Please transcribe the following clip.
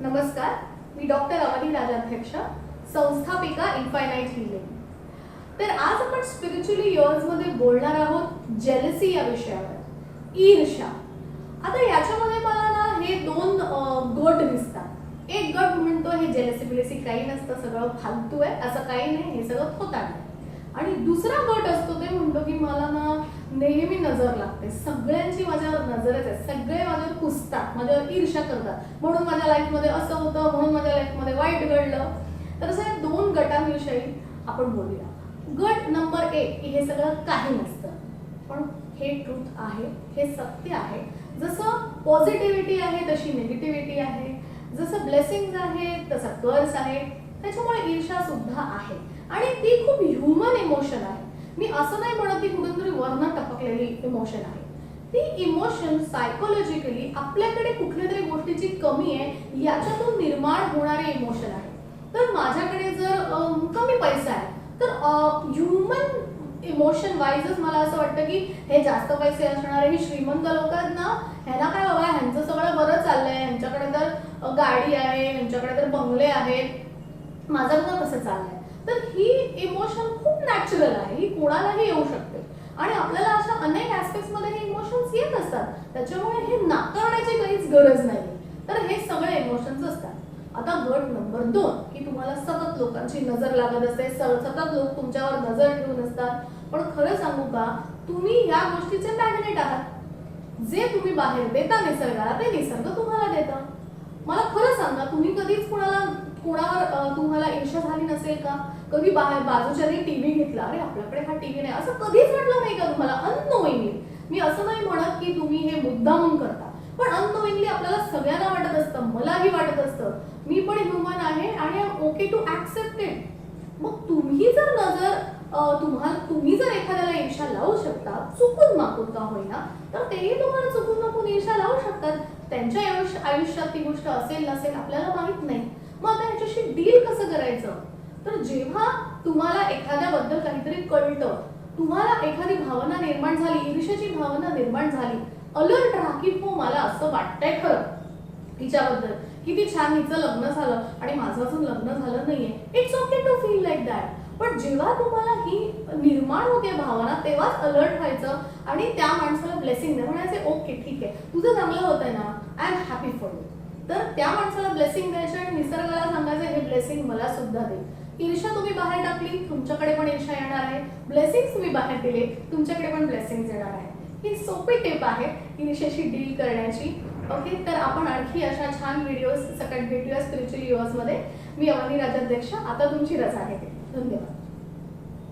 नमस्कार मी डॉक्टर अवनी राजाध्यक्ष संस्थापिका इन्फायनाईट हिलिंग तर आज आपण स्पिरिच्युअली इयर्समध्ये बोलणार आहोत जेलसी या विषयावर ईर्ष्या. आता याच्यामध्ये मला ना हे दोन गट दिसतात. एक गट म्हणतो हे जेलसी बिलेसी काही नसतं सगळं फालतू आहे असं काही नाही हे सगळं होतात आणि दुसरा गट असतो ते म्हणतो की मला ना नेहमी नजर लागते. सगळ्यांची माझ्यावर नजरच आहे. सगळे माझ्यावर कुसतात माझ्यावर ईर्ष्या करतात. म्हणून माझ्या लाईफमध्ये असं होतं म्हणून माझ्या लाईफमध्ये वाईट घडलं. तर असं या दोन गटांविषयी आपण बोलूया. गट नंबर एक हे सगळं काही नसतं. पण हे ट्रूथ आहे हे सत्य आहे. जसं पॉझिटिव्हिटी आहे तशी निगेटिव्हिटी आहे. जसं ब्लेसिंग आहे तसं कर्स आहे. त्याच्यामुळे ईर्षा सुद्धा आहे. आणि ती खूप ह्युमन इमोशन आहे. मी असं नाही म्हणत की कुठून वर्ण टपकलेली इमोशन आहे. ती इमोशन सायकोलॉजिकली आपल्याकडे कुठल्या तरी गोष्टीची कमी आहे याच्यातून निर्माण होणारे इमोशन आहे. तर माझ्याकडे जर कमी पैसा आहे तर ह्युमन इमोशन वाईजच मला असं वाटतं की हे जास्त पैसे असणारे ही श्रीमंत लोकांना ह्यांना काय बाबा ह्यांचं सगळं बरं चाललंय. ह्यांच्याकडे तर गाडी आहे ह्यांच्याकडे तर बंगले आहेत. माझं कसं चाललंय. तर ही इमोशन खूप नॅचरल आहे. ही कोणालाही येऊ शकते. आणि आपल्याला अशा अनेक ऍस्पेक्टमध्ये हे इमोशन्स येत असतात. त्याच्यामुळे हे नाकारण्याची काहीच गरज नाही. तर हे सगळे इमोशन्स असतात. आता गट नंबर दोन की तुम्हाला सतत लोकांची नजर लागत असते. स- सतत लोक तुमच्यावर नजर ठेवून असतात. पण खरं सांगू का? तुम्ही या गोष्टीचे मॅग्नेट आहात. जे तुम्ही बाहेर देता निसर्गाला ते निसर्ग तुम्हाला देता. मला खरं सांगा तुम्ही कधीच कोणाला कोणावर तुम्हाला ईर्ष्या झाली नसेल का? कधी बाहेर बाजूच्याने टीव्ही घेतला. अरे आपल्याकडे हा टीव्ही नाही. असं कधीच वाटलं नाही का तुम्हाला? अननोईंगली मी असं नाही म्हणत की तुम्ही हे मुद्दामून करता. पण अननोईंगली आपल्याला सगळ्यांना वाटत असतं. मलाही वाटत असतं. मी पण ह्युमन आहे आणि ओके टू ऍक्सेप्ट इट मग तुम्ही जर नजर तुम्हाला तुम्ही जर एखाद्याला ईर्षा लावू शकता चुकून मागून का होईना तर तेही तुम्हाला चुकून मागून ईर्षा लावू शकतात. त्यांच्या आयुष्यात ती गोष्ट असेल नसेल आपल्याला माहीत नाही. मग आता ह्याच्याशी डील कसं करायचं? तर जेव्हा तुम्हाला एखाद्याबद्दल काहीतरी कळतं तुम्हाला एखादी भावना निर्माण झाली ईर्ष्याची भावना निर्माण झाली अलर्ट राहा की हो मला असं वाटतंय खरं. तिच्याबद्दल. किती छान हिचं लग्न झालं आणि माझं अजून लग्न झालं नाहीये. It's okay to feel like that पण जेव्हा तुम्हाला ही निर्माण होते भावना तेव्हाच अलर्ट व्हायचं आणि त्या माणसाला ब्लेसिंग द्या. म्हणायचे ओके ठीक आहे. तुझं चांगलं होतंय ना. I am happy for you तर त्या माणसाला ब्लेसिंग द्यायचं आणि निसर्गाला सांगायचं हे ब्लेसिंग मला सुद्धा दे. ईर्षा तुम्ही बाहेर टाकली तुमच्याकडे पण ईर्षा येणार आहे. ब्लेसिंग तुम्ही बाहेर दिले तुमच्याकडे पण ब्लेसिंग येणार आहे. ही सोपी टिप आहे ईर्षेशी डील करण्याची. ओके तर आपण आणखी अशा छान व्हिडिओज सकट भेटूया स्पिरिच्युअल युअर्समध्ये मी अवनी राजाध्यक्ष आता तुमची रजा घेते. धन्यवाद.